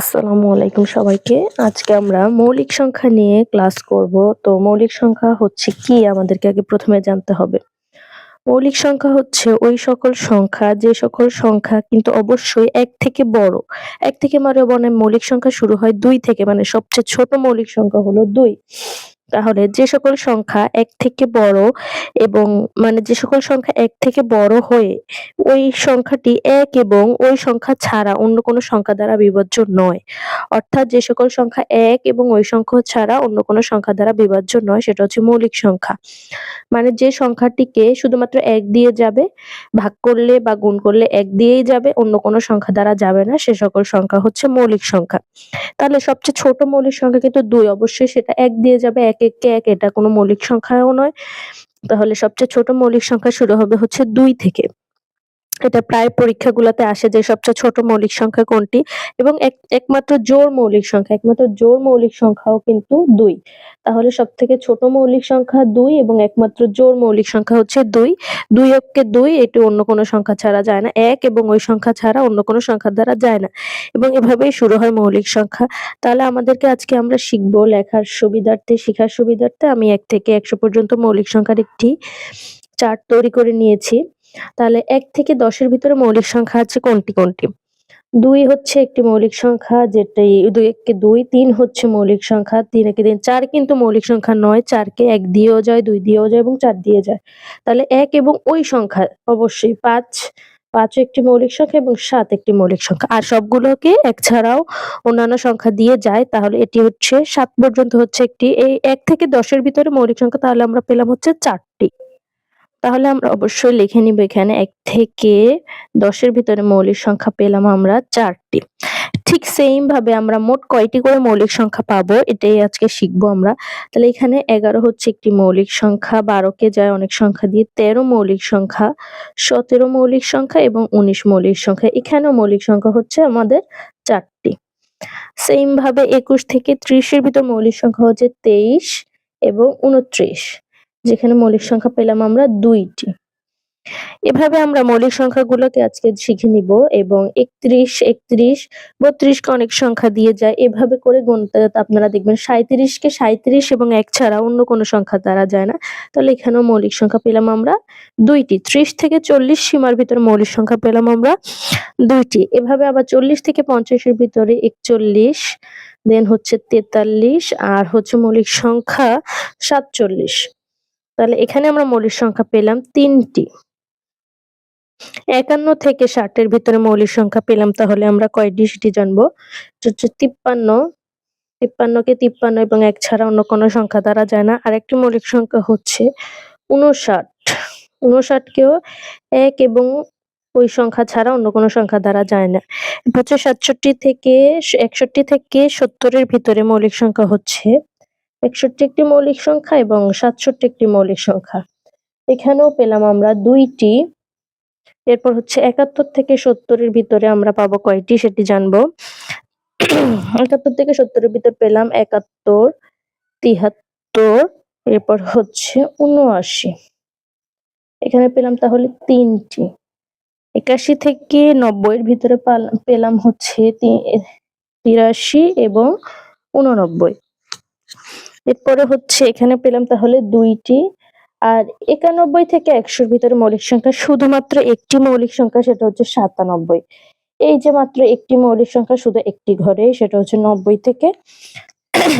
আসসালামু আলাইকুম সবাইকে। আজকে আমরা মৌলিক সংখ্যা নিয়ে ক্লাস করব। তো মৌলিক সংখ্যা হচ্ছে কি? আমাদেরকে আগে প্রথমে জানতে হবে। মৌলিক সংখ্যা হচ্ছে ওই সকল সংখ্যা, যে সকল সংখ্যা কিন্তু অবশ্যই এক থেকে বড়। এক থেকে মারে মানে মৌলিক সংখ্যা শুরু হয় দুই থেকে মানে সবচেয়ে ছোট মৌলিক সংখ্যা হলো দুই। তাহলে যে সকল সংখ্যা এক থেকে বড় এবং মানে যে সকল সংখ্যা এক থেকে বড় হয়ে ওই সংখ্যাটি এক এবং ওই সংখ্যা ছাড়া অন্য কোনো সংখ্যা দ্বারা বিভাজ্য নয়। অর্থাৎ যে সকল সংখ্যা এক এবং ওই সংখ্যা ছাড়া অন্য কোনো সংখ্যা দ্বারা বিভাজ্য নয়, সেটা হচ্ছে মৌলিক সংখ্যা। মানে যে সংখ্যাটিকে শুধুমাত্র এক দিয়ে যাবে, ভাগ করলে বা গুণ করলে এক দিয়েই যাবে, অন্য কোনো সংখ্যা দ্বারা যাবে না, সে সকল সংখ্যা হচ্ছে মৌলিক সংখ্যা। তাহলে সবচেয়ে ছোট মৌলিক সংখ্যা কিন্তু দুই, অবশ্যই সেটা এক দিয়ে যাবে, এক এককে এক, এটা কোনো মৌলিক সংখ্যাও নয়। তাহলে সবচেয়ে ছোট মৌলিক সংখ্যা শুরু হবে হচ্ছে দুই থেকে। এটা প্রায় পরীক্ষাগুলোতে আসে যে সবচেয়ে ছোট মৌলিক সংখ্যা কোনটি এবং এক, একমাত্র জোর মৌলিক সংখ্যা, একমাত্র জোর মৌলিক সংখ্যাও কিন্তু দুই। তাহলে সব থেকে ছোট মৌলিক সংখ্যা দুই এবং একমাত্র জোর মৌলিক সংখ্যা হচ্ছে দুই। দুই অক্ষে দুই, এটি অন্য কোনো সংখ্যা ছাড়া যায় না। এক এবং ওই সংখ্যা ছাড়া অন্য কোনো সংখ্যা দ্বারা যায় না। এবং এভাবেই শুরু হয় মৌলিক সংখ্যা। তাহলে আমাদেরকে আজকে আমরা শিখব লেখার সুবিধার্থে, শেখার সুবিধার্থে। আমি এক থেকে একশো পর্যন্ত মৌলিক সংখ্যার একটি চার্ট তৈরি করে নিয়েছি। তাহলে এক থেকে দশের ভিতরে মৌলিক সংখ্যা আছে কোনটি কোনটি? দুই হচ্ছে একটি মৌলিক সংখ্যা যেটাই দুই এককে দুই, তিন হচ্ছে মৌলিক সংখ্যা, তিন একে তিন, চার কিন্তু মৌলিক সংখ্যা নয়, চারকে এক দিয়েও যায়, দুই দিয়েও যায় এবং চার দিয়ে যায়। তাহলে এক এবং ওই সংখ্যা অবশ্যই পাঁচ পাঁচ একটি মৌলিক সংখ্যা এবং সাত একটি মৌলিক সংখ্যা। আর সবগুলোকে এক ছাড়াও অন্যান্য সংখ্যা দিয়ে যায়, তাহলে এটি হচ্ছে সাত পর্যন্ত হচ্ছে একটি, এই এক থেকে দশের ভিতরে মৌলিক সংখ্যা তাহলে আমরা পেলাম হচ্ছে চারটি। তাহলে আমরা অবশ্যই লিখে নিব এখানে এক থেকে দশের ভিতরে মৌলিক সংখ্যা পেলাম আমরা চারটি। ঠিক সেম ভাবে আমরা মোট কয়টি করে মৌলিক সংখ্যা পাবো এটাই আজকে শিখব আমরা। তাহলে এখানে এগারো হচ্ছে একটি মৌলিক সংখ্যা, বারোকে যায় অনেক সংখ্যা দিয়ে তেরো মৌলিক সংখ্যা, সতেরো মৌলিক সংখ্যা এবং উনিশ মৌলিক সংখ্যা। এখানেও মৌলিক সংখ্যা হচ্ছে আমাদের চারটি। সেম ভাবে একুশ থেকে ত্রিশের ভিতর মৌলিক সংখ্যা হচ্ছে তেইশ এবং উনত্রিশ। যেখানে মৌলিক সংখ্যা পেলাম আমরা দুইটি। এভাবে আমরা মৌলিক সংখ্যাগুলোকে আজকে শিখে নিব এবং একত্রিশ একত্রিশ, বত্রিশকে অনেক সংখ্যা দিয়ে যায়। এভাবে করে গুনতে আপনারা দেখবেন সাঁত্রিশকে সাঁত্রিশ এবং এক ছাড়া অন্য কোনো সংখ্যা দ্বারা যায় না। তাহলে এখানেও মৌলিক সংখ্যা পেলাম আমরা দুইটি। ত্রিশ থেকে চল্লিশ সীমার ভিতরে মৌলিক সংখ্যা পেলাম আমরা দুইটি। এভাবে আবার চল্লিশ থেকে পঞ্চাশের ভিতরে একচল্লিশ দেন হচ্ছে তেতাল্লিশ, আর হচ্ছে মৌলিক সংখ্যা সাতচল্লিশ। তাহলে এখানে আমরা মৌলিক সংখ্যা পেলাম তিনটি। একান্ন থেকে ষাটের ভিতরে মৌলিক সংখ্যা পেলাম, তাহলে আমরা কয়টি সেটি জানব? হচ্ছে তিপ্পান্ন। তিপ্পান্নকে তিপ্পান্ন এবং এক ছাড়া অন্য কোনো সংখ্যা দ্বারা যায় না। আর একটি মৌলিক সংখ্যা হচ্ছে উনষাট। উনষাটকেও এক এবং ওই সংখ্যা ছাড়া অন্য কোনো সংখ্যা দ্বারা যায় না। হচ্ছে সাতষট্টি থেকে একষট্টি থেকে সত্তরের ভিতরে মৌলিক সংখ্যা হচ্ছে একষট্টি একটি মৌলিক সংখ্যা এবং সাতষট্টি একটি মৌলিক সংখ্যা। এখানেও পেলাম আমরা দুইটি। এরপর হচ্ছে একাত্তর থেকে সত্তরের ভিতরে আমরা পাবো কয়টি সেটি জানব। একাত্তর থেকে সত্তরের ভিতর পেলাম একাত্তর, তিহাত্তর, এরপর হচ্ছে উনআশি। এখানে পেলাম তাহলে তিনটি। একাশি থেকে নব্বইয়ের ভিতরে পেলাম হচ্ছে তিরাশি এবং উননব্বই। এরপরে হচ্ছে এখানে পেলাম তাহলে দুইটি। আর একানব্বই থেকে একশোর ভিতরে মৌলিক সংখ্যা, শুধুমাত্র একটি মৌলিক সংখ্যা, সেটা হচ্ছে সাতানব্বই। এই যে মাত্র একটি মৌলিক সংখ্যা, শুধু একটি ঘরে, সেটা হচ্ছে নব্বই থেকে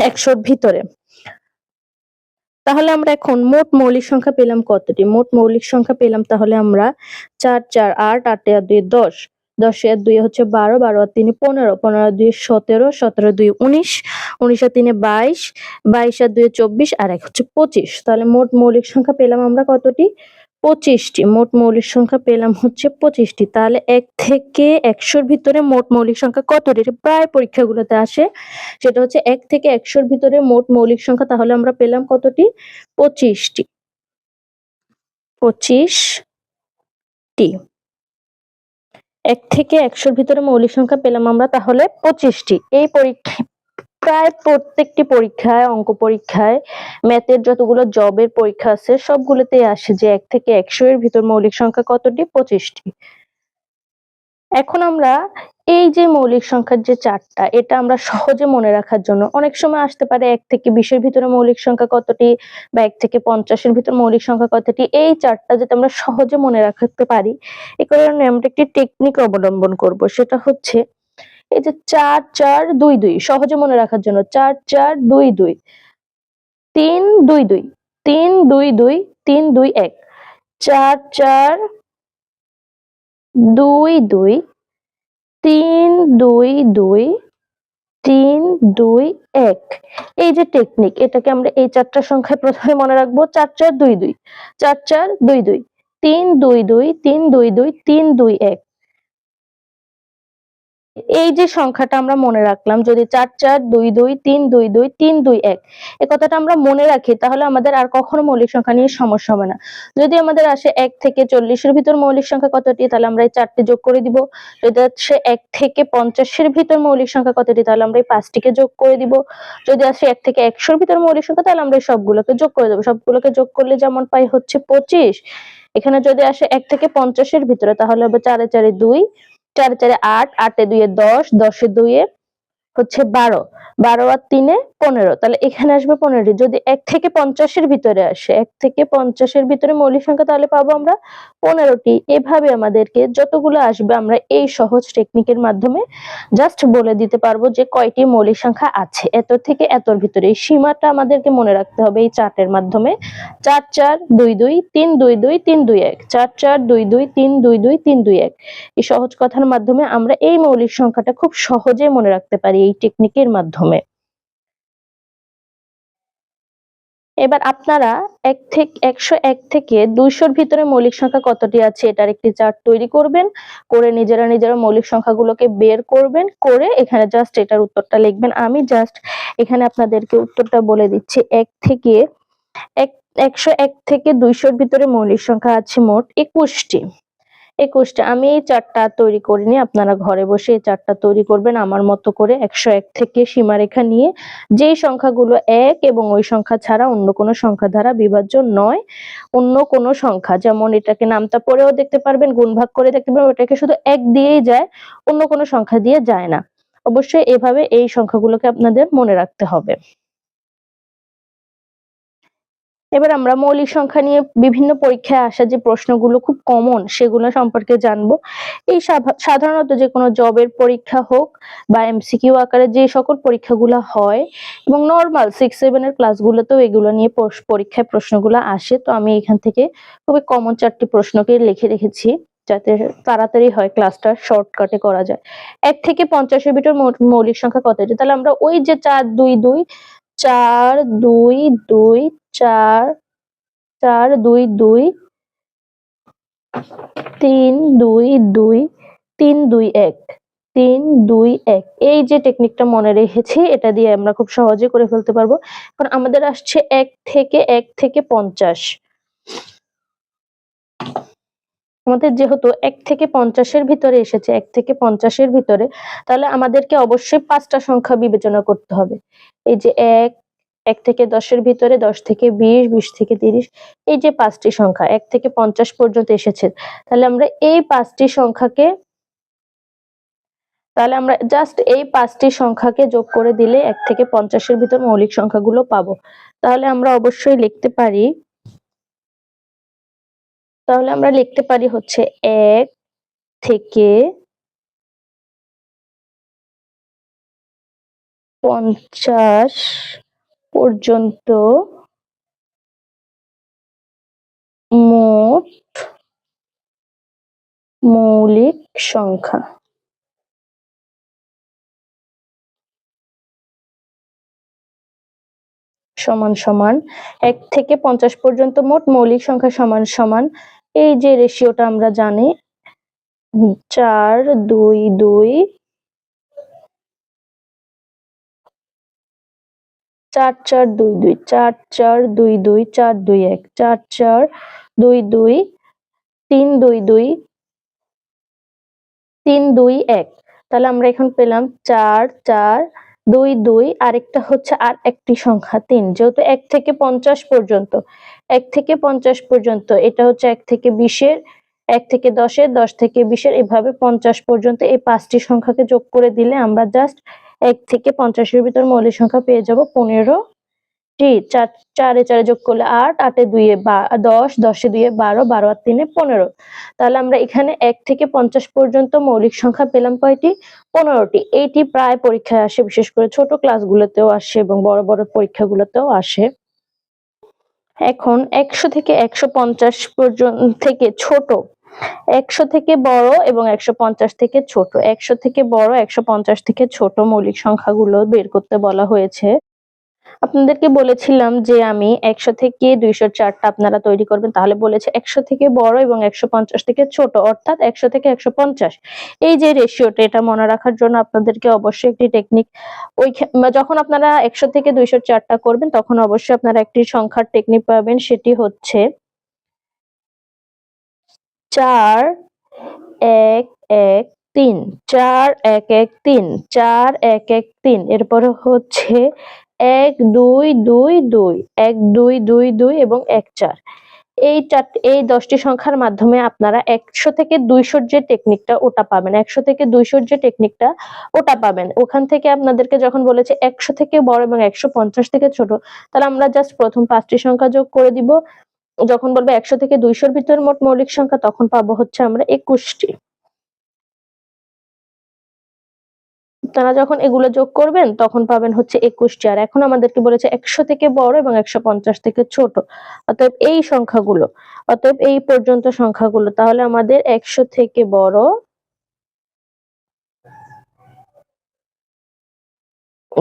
একশোর ভিতরে। তাহলে আমরা এখন মোট মৌলিক সংখ্যা পেলাম কতটি? মোট মৌলিক সংখ্যা পেলাম তাহলে আমরা চার চার, আট, আটে আর দুই, দশ। দশে আর দুই হচ্ছে বারো বারো আর তিনে পনেরো। পনেরো দুই সতেরো সতেরো দুই উনিশ উনিশ আর তিনে বাইশ বাইশ আর দুই চব্বিশ আর এক হচ্ছে পঁচিশ। তাহলে মোট মৌলিক সংখ্যা পেলাম আমরা কতটি? পঁচিশটি। মোট মৌলিক সংখ্যা পেলাম হচ্ছে পঁচিশটি। তাহলে এক থেকে একশোর ভিতরে মোট মৌলিক সংখ্যা কতটি? প্রায় পরীক্ষাগুলোতে আসে। সেটা হচ্ছে এক থেকে একশোর ভিতরে মোট মৌলিক সংখ্যা, তাহলে আমরা পেলাম কতটি? পঁচিশটি। পঁচিশটি। এক থেকে একশোর ভিতরে মৌলিক সংখ্যা পেলাম আমরা তাহলে পঁচিশটি। এই পরীক্ষা প্রায় প্রত্যেকটি পরীক্ষায়, অঙ্ক পরীক্ষায়, ম্যাথের যতগুলো জবের পরীক্ষা আছে, সবগুলোতেই আসে যে এক থেকে একশো এর ভিতর মৌলিক সংখ্যা কতটি? পঁচিশটি। এখন আমরা এই যে মৌলিক সংখ্যার যে চারটা, এটা আমরা সহজে মনে রাখার জন্য অনেক সময় আসতে পারে এক থেকে বিশের ভিতরে মৌলিক সংখ্যা কতটি বা এক থেকে পঞ্চাশের ভিতরে মৌলিক সংখ্যা কতটি। এই চারটা যাতে আমরা সহজে মনে রাখতে পারি, এ কারণে আমরা একটি টেকনিক অবলম্বন করব, সেটা হচ্ছে এই যে চার চার, দুই দুই, সহজে মনে রাখার জন্য চার চার, দুই দুই, তিন, দুই দুই, তিন, দুই দুই, তিন, দুই, এক, চার চার দুই দুই, তিন দুই দুই, তিন দুই এক। এই যে টেকনিক এটাকে আমরা এই চারটা সংখ্যায় প্রথমে মনে রাখব, চার চার দুই দুই, চার চার দুই দুই, তিন দুই দুই, তিন দুই দুই, তিন দুই এক। এই যে সংখ্যাটা আমরা মনে রাখলাম, যদি চার চার, দুই দুই, তিন, দুই দুই, তিন, দুই, এক, এ কথাটা আমরা মনে রাখি, তাহলে আমাদের আর কখনো মৌলিক সংখ্যা নিয়ে সমস্যা হবে না। যদি আমাদের আসে এক থেকে চল্লিশের ভিতর মৌলিক সংখ্যা কতটি, তাহলে আমরা এই চারটি যোগ করে দিব। যদি আসে এক থেকে পঞ্চাশের ভিতর মৌলিক সংখ্যা কতটি, তাহলে আমরা এই পাঁচটিকে যোগ করে দিব। যদি আসে এক থেকে একশোর ভিতর মৌলিক সংখ্যা, তাহলে আমরা এই সবগুলোকে যোগ করে দেবো। সবগুলোকে যোগ করলে যেমন পাই হচ্ছে পঁচিশ। এখানে যদি আসে এক থেকে পঞ্চাশের ভিতরে, তাহলে হবে চারে চারে দুই চারে চারে আট আটে দুইয়ে দশ দশে দুইয়ে হচ্ছে বারো। বারো আর তিনে পনেরো। তাহলে এখানে আসবে পনেরোটি। যদি এক থেকে পঞ্চাশের ভিতরে আসে, এক থেকে পঞ্চাশের ভিতরে মৌলিক সংখ্যা, তাহলে পাবো আমরা পনেরোটি। এভাবে আমাদেরকে যতগুলো আসবে, আমরা এই সহজ টেকনিকের মাধ্যমে জাস্ট বলে দিতে পারব যে কয়টি মৌলিক সংখ্যা আছে। এত থেকে এতর ভিতরে। এই সীমাটা আমাদেরকে মনে রাখতে হবে এই চার্টের মাধ্যমে। চার চার দুই দুই তিন দুই দুই তিন দুই এক। চার চার দুই দুই তিন দুই দুই তিন দুই এক। এই সহজ কথার মাধ্যমে আমরা এই মৌলিক সংখ্যাটা খুব সহজে মনে রাখতে পারি এই টেকনিকের মাধ্যমে। এবার আপনারা এক থেকে, একশো এক থেকে দুইশোর ভিতরে মৌলিক সংখ্যা কতটি আছে এটার একটি চার্ট তৈরি করবেন, করে নিজেরা নিজেরা মৌলিক সংখ্যাগুলোকে বের করবেন, করে এখানে জাস্ট এটার উত্তরটা লিখবেন। আমি জাস্ট এখানে আপনাদেরকে উত্তরটা বলে দিচ্ছি, এক থেকে, এক, একশো এক থেকে দুইশোর ভিতরে মৌলিক সংখ্যা আছে মোট একুশটি। একুশটা। আমি এই চারটা তৈরি করিনি, আপনারা ঘরে বসে এই চারটা তৈরি করবেন আমার মতো করে একশো এক থেকে সীমারেখা নিয়ে। যেই সংখ্যাগুলো এক এবং ওই সংখ্যা ছাড়া অন্য কোনো সংখ্যা দ্বারা বিভাজ্য নয়, অন্য কোনো সংখ্যা। যেমন এটাকে নামতা পরেও দেখতে পারবেন গুণ ভাগ করে দেখতে পারবেন, ওটাকে শুধু এক দিয়েই যায়, অন্য কোনো সংখ্যা দিয়ে যায় না। অবশ্যই এভাবে এই সংখ্যাগুলোকে আপনাদের মনে রাখতে হবে। এবার আমরা মৌলিক সংখ্যা নিয়ে বিভিন্ন পরীক্ষায় আসা যে প্রশ্নগুলো খুব কমন সেগুলো সম্পর্কে জানব। এই সাধারণত যে কোনো জবের পরীক্ষা হোক বা এমসিকিউ আকারে যে সকল পরীক্ষাগুলো হয় এবং নর্মাল সিক্স সেভেনের ক্লাসগুলোতেও এগুলো নিয়ে পরীক্ষায় প্রশ্নগুলো আসে, তো আমি এখান থেকে খুবই কমন চারটি প্রশ্নকে লিখে রেখেছি যাতে তাড়াতাড়ি হয় ক্লাসটা শর্টকাটে করা যায়। এক থেকে পঞ্চাশের ভিতর মৌলিক সংখ্যা কত তাহলে আমরা ওই যে চার, দুই দুই চার দুই দুই চার চার দুই দুই, তিন দুই দুই, তিন দুই এক, তিন দুই এক। এই যে টেকনিকটা মনে রেখেছি, এটা দিয়ে আমরা খুব সহজে করে ফেলতে পারব। কারণ আমাদের আসছে এক থেকে এক থেকে পঞ্চাশ। আমাদের যেহেতু এক থেকে পঞ্চাশের ভিতরে এসেছে, এক থেকে পঞ্চাশের ভিতরে, তাহলে আমাদেরকে অবশ্যই পাঁচটা সংখ্যা বিবেচনা করতে হবে। এই যে এক এক থেকে দশের ভিতরে দশ থেকে বিশ বিশ থেকে তিরিশ, এই যে পাঁচটি সংখ্যা, এক থেকে পঞ্চাশ পর্যন্ত এসেছে। তাহলে আমরা এই পাঁচটি সংখ্যাকে, তাহলে আমরা জাস্ট এই পাঁচটি সংখ্যাকে যোগ করে দিলে এক থেকে পঞ্চাশের ভিতর মৌলিক সংখ্যাগুলো পাবো। তাহলে আমরা অবশ্যই লিখতে পারি, তাহলে আমরা লিখতে পারি হচ্ছে এক থেকে পঞ্চাশ পর্যন্ত মোট মৌলিক সংখ্যা। সমান সমান এক থেকে পঞ্চাশ পর্যন্ত মোট মৌলিক সংখ্যা সমান সমান। এই যে রেশিওটা আমরা জানি চার, দুই দুই চার চার দুই দুই, চার চার দুই দুই, চার দুই এক, চার চার দুই দুই, তিন দুই দুই, তিন দুই এক। তাহলে আমরা এখন পেলাম চার চার দুই দুই, আরেকটা হচ্ছে আর একটি সংখ্যা তিন। যেহেতু এক থেকে পঞ্চাশ পর্যন্ত, এক থেকে পঞ্চাশ পর্যন্ত, এটা হচ্ছে এক থেকে বিশের, এক থেকে দশের, দশ থেকে বিশের, এভাবে পঞ্চাশ পর্যন্ত এই পাঁচটি সংখ্যাকে যোগ করে দিলে আমরা জাস্ট এক থেকে পঞ্চাশের ভিতর মৌলিক সংখ্যা পেয়ে যাব পনেরো। টি চার, চারে চারে যোগ করলে আট, আটে দুইয়ে দশ, দশে দুইয়ে বারো বারো আর তিনে পনেরো। তাহলে আমরা এখানে এক থেকে পঞ্চাশ পর্যন্ত মৌলিক সংখ্যা পেলাম কয়টি? পনেরোটি। এইটি প্রায় পরীক্ষায় আসে, বিশেষ করে ছোট ক্লাসগুলোতেও আসে এবং বড় বড় পরীক্ষাগুলোতেও আসে। এখন একশো থেকে একশো পঞ্চাশ পর্যন্ত থেকে ছোট একশো থেকে বড় এবং একশো পঞ্চাশ থেকে ছোট। একশো থেকে বড়, একশো পঞ্চাশ থেকে ছোট মৌলিক সংখ্যাগুলো বের করতে বলা হয়েছে। আপনাদেরকে বলেছিলাম যে আমি একশো থেকে দুইশো চারটা আপনারা তৈরি করবেন, তাহলে বলেছে একশো থেকে বড় এবং একশো পঞ্চাশ থেকে ছোট, অর্থাৎ একশো থেকে একশো পঞ্চাশ। এই যে রেশিওটা এটা মনে রাখার জন্য আপনাদেরকে অবশ্যই একটি টেকনিক ওই যখন আপনারা একশো থেকে দুইশো চারটা করবেন, তখন অবশ্যই আপনারা একটি সংখ্যার টেকনিক পাবেন, সেটি হচ্ছে চার, এক এক, তিন। চার, এক এক, তিন। চার, এক এক, তিন। এরপরে হচ্ছে এক, দুই দুই দুই। এক, দুই দুই দুই এবং এক, চার। এই চার, এই দশটি সংখ্যার মাধ্যমে আপনারা একশো থেকে দুইশোর যে টেকনিকটা ওটা পাবেন। একশো থেকে দুইশোর যে টেকনিকটা ওটা পাবেন। ওখান থেকে আপনাদেরকে যখন বলেছে একশো থেকে বড় এবং একশো পঞ্চাশ থেকে ছোট, তাহলে আমরা জাস্ট প্রথম পাঁচটি সংখ্যা যোগ করে দিব। যখন বলব একশো থেকে দুইশোর ভিতরে মোট মৌলিক সংখ্যা, তখন পাবো হচ্ছে আমরা একুশটি। তারা যখন এগুলো যোগ করবেন, তখন পাবেন হচ্ছে একুশটি। আর এখন আমাদেরকে বলেছে একশো থেকে বড় এবং একশো পঞ্চাশ থেকে ছোট। অতএব এই সংখ্যাগুলো, অতএব এই পর্যন্ত সংখ্যাগুলো। তাহলে আমাদের একশো থেকে বড়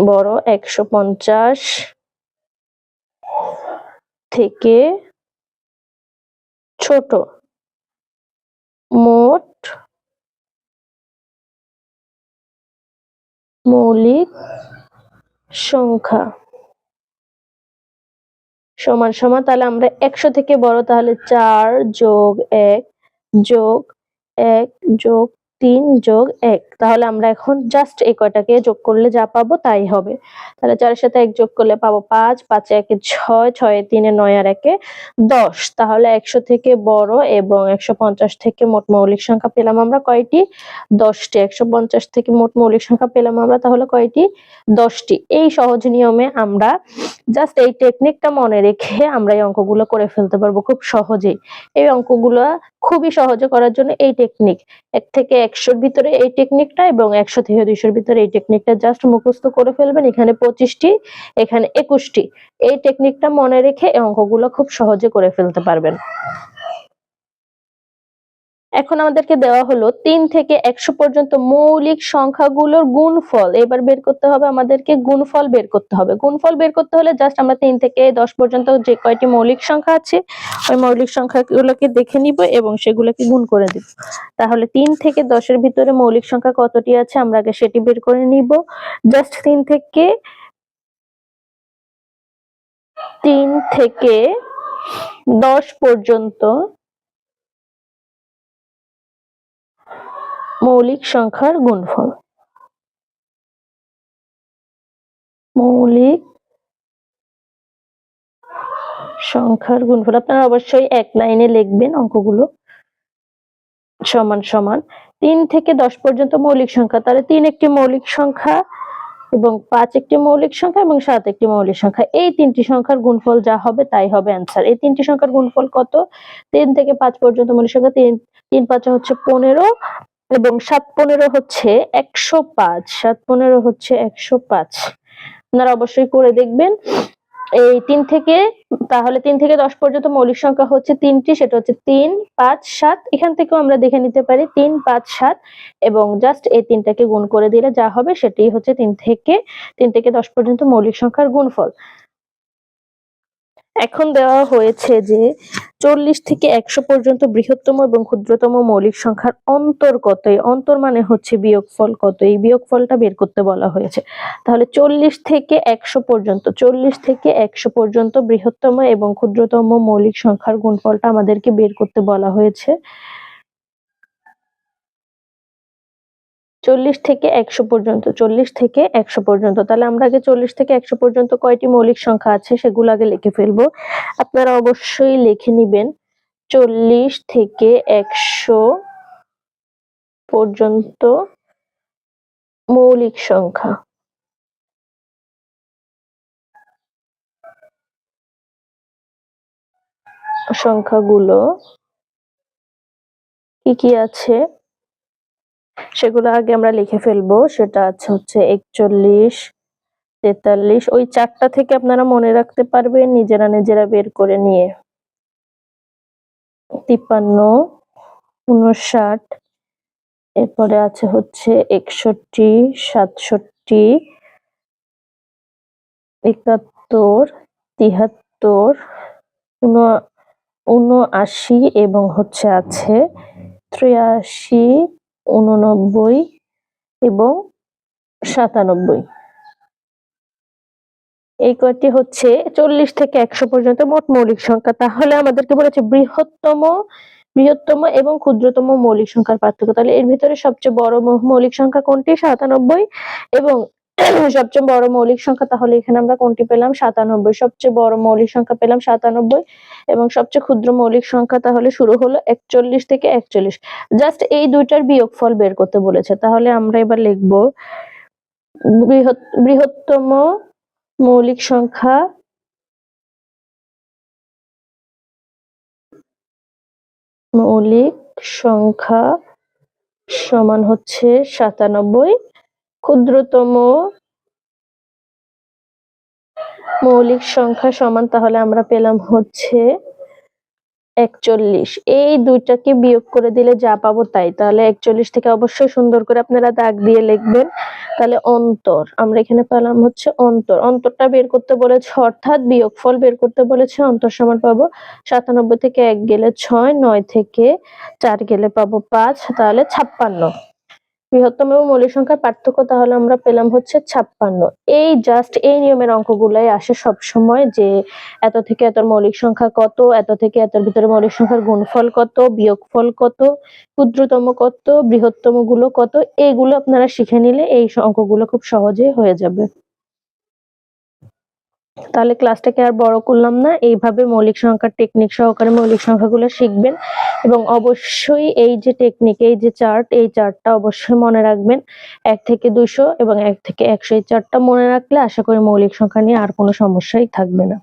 বড় একশো পঞ্চাশ থেকে ছোট। মোট মৌলিক সংখ্যা। সমান সমান, তাহলে আমরা একশো থেকে বড়, তাহলে চার যোগ এক যোগ এক যোগ তিন যোগ এক। তাহলে আমরা এখন জাস্ট এই কয়টাকে যোগ করলে যা পাবো তাই হবে। তাহলে চারের সাথে এক যোগ করলে পাবো পাঁচ, পাঁচে একে ছয়, ছয়ে তিনে, নয় আর একে দশ। তাহলে একশো থেকে বড় এবং একশো পঞ্চাশ থেকে মোট মৌলিক সংখ্যা পেলাম আমরা কয়টি? দশটি। একশো পঞ্চাশ থেকে মোট মৌলিক সংখ্যা পেলাম আমরা তাহলে কয়টি? দশটি। এই সহজ নিয়মে আমরা জাস্ট এই টেকনিকটা মনে রেখে আমরা এই অঙ্কগুলো করে ফেলতে পারব খুব সহজেই। এই অঙ্কগুলো খুবই সহজে করার জন্য এই টেকনিক এক থেকে একশোর ভিতরে এই টেকনিকটা এবং একশো থেকে দুইশোর ভিতরে এই টেকনিকটা জাস্ট মুখস্ত করে ফেলবেন। এখানে পঁচিশটি, এখানে একুশটি। এই টেকনিকটা মনে রেখে অঙ্কগুলো খুব সহজে করে ফেলতে পারবেন। এখন আমাদেরকে দেওয়া হলো তিন থেকে একশো পর্যন্ত মৌলিক সংখ্যাগুলোর গুণফল। এবার বের করতে হবে আমাদেরকে গুণফল বের করতে হবে। গুণফল বের করতে হলে জাস্ট আমরা তিন থেকে দশ পর্যন্ত যে কয়টি মৌলিক সংখ্যা আছে, ওই মৌলিক সংখ্যাগুলোকে দেখে নিব এবং সেগুলোকে গুণ করে দিব। তাহলে তিন থেকে দশের ভিতরে মৌলিক সংখ্যা কতটি আছে আমরা আগে সেটি বের করে নিব। জাস্ট তিন থেকে তিন থেকে দশ পর্যন্ত মৌলিক সংখ্যার গুণফল। মৌলিক সংখ্যার গুণফল। আপনারা অবশ্যই এক লাইনে লিখবেন অঙ্কগুলো। সমান সমান। তিন থেকে দশ পর্যন্ত মৌলিক সংখ্যা। তাহলে তিন একটি মৌলিক সংখ্যা এবং পাঁচ একটি মৌলিক সংখ্যা এবং সাত একটি মৌলিক সংখ্যা। এই তিনটি সংখ্যার গুণফল যা হবে তাই হবে অ্যান্সার। এই তিনটি সংখ্যার গুণফল কত? তিন থেকে পাঁচ পর্যন্ত মৌলিক সংখ্যা তিন তিন পাঁচ হচ্ছে পনেরো। এবং সাত পনেরো হচ্ছে একশো পাঁচ, সাত পনেরো হচ্ছে একশো পাঁচ। আপনারা অবশ্যই করে দেখবেন। এই তিন থেকে, তাহলে তিন থেকে দশ পর্যন্ত মৌলিক সংখ্যা হচ্ছে তিনটি, সেটা হচ্ছে তিন, পাঁচ, সাত। এখান থেকেও আমরা দেখে নিতে পারি তিন, পাঁচ, সাত এবং জাস্ট এই তিনটাকে গুণ করে দিলে যা হবে সেটি হচ্ছে তিন থেকে তিন থেকে দশ পর্যন্ত মৌলিক সংখ্যার গুণফল। এখন দেওয়া হয়েছে যে চল্লিশ থেকে একশো পর্যন্ত বৃহত্তম এবং ক্ষুদ্রতম মৌলিক সংখ্যার অন্তর কত অন্তর মানে হচ্ছে বিয়োগফল কত? এই বিয়োগফলটা বের করতে বলা হয়েছে। তাহলে চল্লিশ থেকে একশো পর্যন্ত, চল্লিশ থেকে একশো পর্যন্ত বৃহত্তম এবং ক্ষুদ্রতম মৌলিক সংখ্যার গুণফলটা আমাদেরকে বের করতে বলা হয়েছে। চল্লিশ থেকে একশো পর্যন্ত, চল্লিশ থেকে একশো পর্যন্ত। তাহলে আমরা আগে চল্লিশ থেকে একশো পর্যন্ত কয়টি মৌলিক সংখ্যা আছে সেগুলো আগে লিখে ফেলব। আপনারা অবশ্যই লিখে নিবেন চল্লিশ থেকে একশো পর্যন্ত মৌলিক সংখ্যা। সংখ্যাগুলো কি কি আছে? সেগুলো আগে আমরা লিখে ফেলব। সেটা আছে হচ্ছে একচল্লিশ, তেতাল্লিশ। ওই চারটা থেকে আপনারা মনে রাখতে পারবেন, নিজেরা নিজেরা বের করে নিয়ে। তিপ্পান্ন, উনষাট, এরপরে আছে হচ্ছে একষট্টি, সাতষট্টি, একাত্তর, তিহাত্তর উনআশি এবং হচ্ছে আছে ত্রিয়াশি উননব্বই এবং সাতানব্বই। এই কয়টি হচ্ছে চল্লিশ থেকে একশো পর্যন্ত মোট মৌলিক সংখ্যা। তাহলে আমাদেরকে বলেছে বৃহত্তম বৃহত্তম এবং ক্ষুদ্রতম মৌলিক সংখ্যার পার্থক্য। তাহলে এর ভিতরে সবচেয়ে বড় মৌলিক সংখ্যা কোনটি? সাতানব্বই এবং সবচেয়ে বড় মৌলিক সংখ্যা, তাহলে এখানে আমরা কোনটি পেলাম? সাতানব্বই। সবচেয়ে বড় মৌলিক সংখ্যা পেলাম সাতানব্বই এবং সবচেয়ে ক্ষুদ্র মৌলিক সংখ্যা তাহলে শুরু হলো একচল্লিশ থেকে একচল্লিশ। জাস্ট এই দুইটার বিয়োগফল বের করতে বলেছে। তাহলে আমরা এবার লিখব বৃহৎ, বৃহত্তম মৌলিক সংখ্যা মৌলিক সংখ্যা সমান হচ্ছে সাতানব্বই। ক্ষুদ্রতম মৌলিক সংখ্যা সমান, তাহলে আমরা পেলাম হচ্ছে একচল্লিশ। এই দুইটাকে বিয়োগ করে দিলে যা পাবো তাই। তাহলে একচল্লিশ থেকে অবশ্যই সুন্দর করে আপনারা দাগ দিয়ে লিখবেন। তাহলে অন্তর, আমরা এখানে পেলাম হচ্ছে অন্তর। অন্তরটা বের করতে বলেছে, অর্থাৎ বিয়োগফল বের করতে বলেছে, অন্তর সমান পাবো সাতানব্বই থেকে এক গেলে ছয়, নয় থেকে চার গেলে পাবো পাঁচ, তাহলে ছাপ্পান্ন। বৃহত্তম এবং মৌলিক সংখ্যার পার্থক্য তাহলে আমরা পেলাম হচ্ছে ছাপ্পান্ন। এই জাস্ট এই নিয়মের অঙ্কগুলাই আসে সব সময় যে এত থেকে এত মৌলিক সংখ্যা কত, এত থেকে এতর ভিতরে মৌলিক সংখ্যার গুণফল কত, বিয়োগফল কত, ক্ষুদ্রতম কত বৃহত্তমগুলো কত, এগুলো আপনারা শিখে নিলে এই অঙ্কগুলো খুব সহজে হয়ে যাবে। তাহলে ক্লাসটাকে আর বড় করলাম না। এইভাবে মৌলিক সংখ্যার টেকনিক সহকারে মৌলিক সংখ্যাগুলো শিখবেন এবং অবশ্যই এই যে টেকনিক এই যে চার্ট এই চার্টটা অবশ্যই মনে রাখবেন। এক থেকে দুশো এবং এক থেকে একশো, এই চার্টটা মনে রাখলে আশা করি মৌলিক সংখ্যা নিয়ে আর কোনো সমস্যাই থাকবে না।